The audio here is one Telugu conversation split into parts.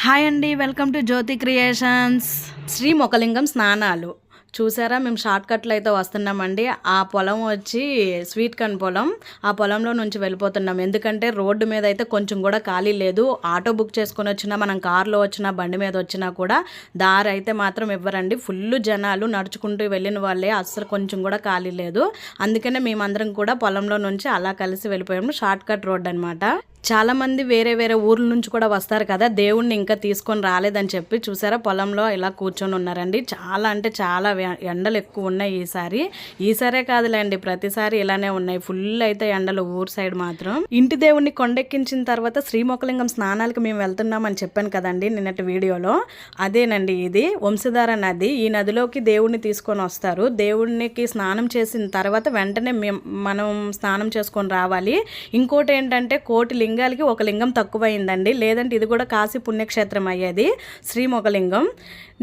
హాయ్ అండి welcome to Jyothi creations. Sri మొకలింగం స్నానాలు. చూసారా మేము షార్ట్ కట్లు అయితే వస్తున్నామండి. ఆ పొలం వచ్చి స్వీట్ కన్ పొలం. ఆ పొలంలో నుంచి వెళ్ళిపోతున్నాం. ఎందుకంటే రోడ్డు మీద అయితే కొంచెం కూడా ఖాళీ లేదు. ఆటో బుక్ చేసుకొని వచ్చినా మనం కార్లో వచ్చినా బండి మీద వచ్చినా కూడా దారి అయితే మాత్రం ఇవ్వరండి ఫుల్ జనాలు నడుచుకుంటూ వెళ్ళిన వాళ్ళే. అస్సలు కొంచెం కూడా ఖాళీ లేదు. అందుకనే మేమందరం కూడా పొలంలో నుంచి అలా కలిసి వెళ్ళిపోయాము. షార్ట్ కట్ రోడ్ అనమాట చాలామంది వేరే వేరే ఊర్ల నుంచి కూడా వస్తారు కదా దేవుణ్ణి ఇంకా తీసుకొని రాలేదని చెప్పి చూసారా? పొలంలో ఇలా కూర్చొని ఉన్నారండి. చాలా అంటే చాలా ఎండలు ఎక్కువ ఉన్నాయి ఈసారి. ఈసారే కాదులేండి ప్రతిసారి ఇలానే ఉన్నాయి. ఫుల్ అయితే ఎండలు ఊరు సైడ్ మాత్రం. ఇంటి దేవుణ్ణి కొండెక్కించిన తర్వాత శ్రీమొకలింగం స్నానాలకు మేము వెళ్తున్నామని చెప్పాను కదండి నిన్నటి వీడియోలో. అదేనండి ఇది. వంశధార నది. ఈ నదిలోకి దేవుణ్ణి తీసుకొని వస్తారు. దేవునికి స్నానం చేసిన తర్వాత వెంటనే మేం మనం స్నానం చేసుకొని రావాలి. ఇంకోటి ఏంటంటే కోటి లింగాలకి ఒక లింగం తక్కువైందండి. లేదంటే ఇది కూడా కాశీ పుణ్యక్షేత్రం అయ్యేది. శ్రీముఖలింగం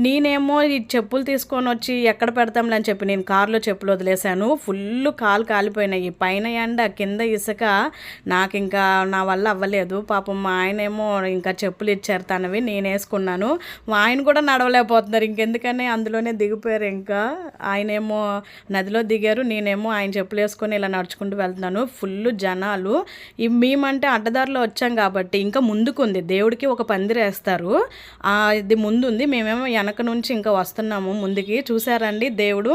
నేనేమో ఈ చెప్పులు తీసుకొని వచ్చి ఎక్కడ పెడతాంలే అని చెప్పి నేను కారులో చెప్పులు వదిలేశాను. ఫుల్ కాలు కాలిపోయినాయి. పైన ఎండ కింద ఇసుక నాకు ఇంకా నా వల్ల అవ్వలేదు. పాపం మా ఆయనేమో ఇంకా చెప్పులు ఇచ్చారు తనవి నేను వేసుకున్నాను. మా ఆయన కూడా నడవలేకపోతున్నారు. ఇంకెందుకని అందులోనే దిగిపోయారు ఇంకా. ఆయనేమో నదిలో దిగారు. నేనేమో ఆయన చెప్పులు వేసుకొని ఇలా నడుచుకుంటూ వెళ్తున్నాను. ఫుల్ జనాలు. ఈ మేమంటే అడ్డదారిలో వచ్చాం కాబట్టి ఇంకా ముందుకుంది. దేవుడికి ఒక పందిరేస్తారు ఇది ముందుంది. మేమేమో వెనక నుంచి ఇంకా వస్తున్నాము ముందుకి. చూసారండి దేవుడు?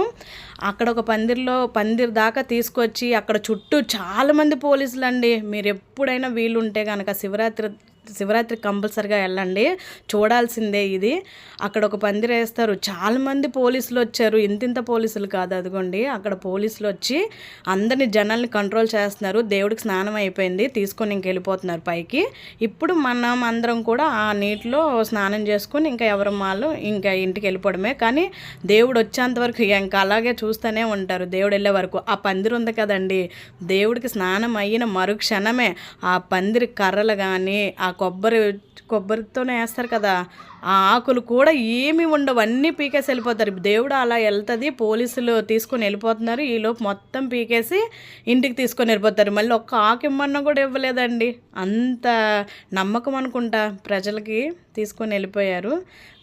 అక్కడ ఒక పందిరిలో పందిరి దాకా తీసుకొచ్చి అక్కడ చుట్టూ చాలామంది పోలీసులు అండి మీరు ఎప్పుడైనా వీలుంటే కనుక శివరాత్రి శివరాత్రి కంపల్సరిగా వెళ్ళండి. చూడాల్సిందే ఇది. అక్కడ ఒక పందిరి వేస్తారు. చాలామంది పోలీసులు వచ్చారు. ఇంతింత పోలీసులు కాదు అదిగోండి. అక్కడ పోలీసులు వచ్చి అందరిని జనాల్ని కంట్రోల్ చేస్తున్నారు. దేవుడికి స్నానం అయిపోయింది. తీసుకొని ఇంక వెళ్ళిపోతున్నారు పైకి. ఇప్పుడు మనం అందరం కూడా ఆ నీటిలో స్నానం చేసుకుని ఇంకా ఎవరి వాళ్ళు ఇంకా ఇంటికి వెళ్ళిపోవడమే. కానీ దేవుడు వచ్చేంత వరకు ఇంకా అలాగే చూస్తూనే ఉంటారు. దేవుడు వెళ్ళే వరకు ఆ పందిరి ఉంది కదండి. దేవుడికి స్నానం అయిన మరుక్షణమే ఆ పందిరి కర్రలు కానీ ఆ కొబ్బరి కొబ్బరితోనే వేస్తారు కదా. ఆ ఆకులు కూడా ఏమి ఉండవు. అన్నీ పీకేసి వెళ్ళిపోతారు. దేవుడు అలా వెళ్తుంది. పోలీసులు తీసుకొని వెళ్ళిపోతున్నారు. ఈలోపు మొత్తం పీకేసి ఇంటికి తీసుకొని వెళ్ళిపోతారు. మళ్ళీ ఒక్క ఆకు ఇమ్మన్నా కూడా ఇవ్వలేదండి. అంత నమ్మకం అనుకుంటా ప్రజలకి తీసుకొని వెళ్ళిపోయారు.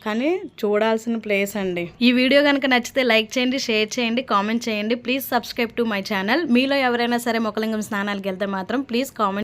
కానీ చూడాల్సిన ప్లేస్ అండి. ఈ వీడియో కనుక నచ్చితే లైక్ చేయండి షేర్ చేయండి కామెంట్ చేయండి. Please subscribe to my channel. మీలో ఎవరైనా సరే మొక్కలింగం స్నానాలకు వెళ్తే మాత్రం ప్లీజ్ కామెంట్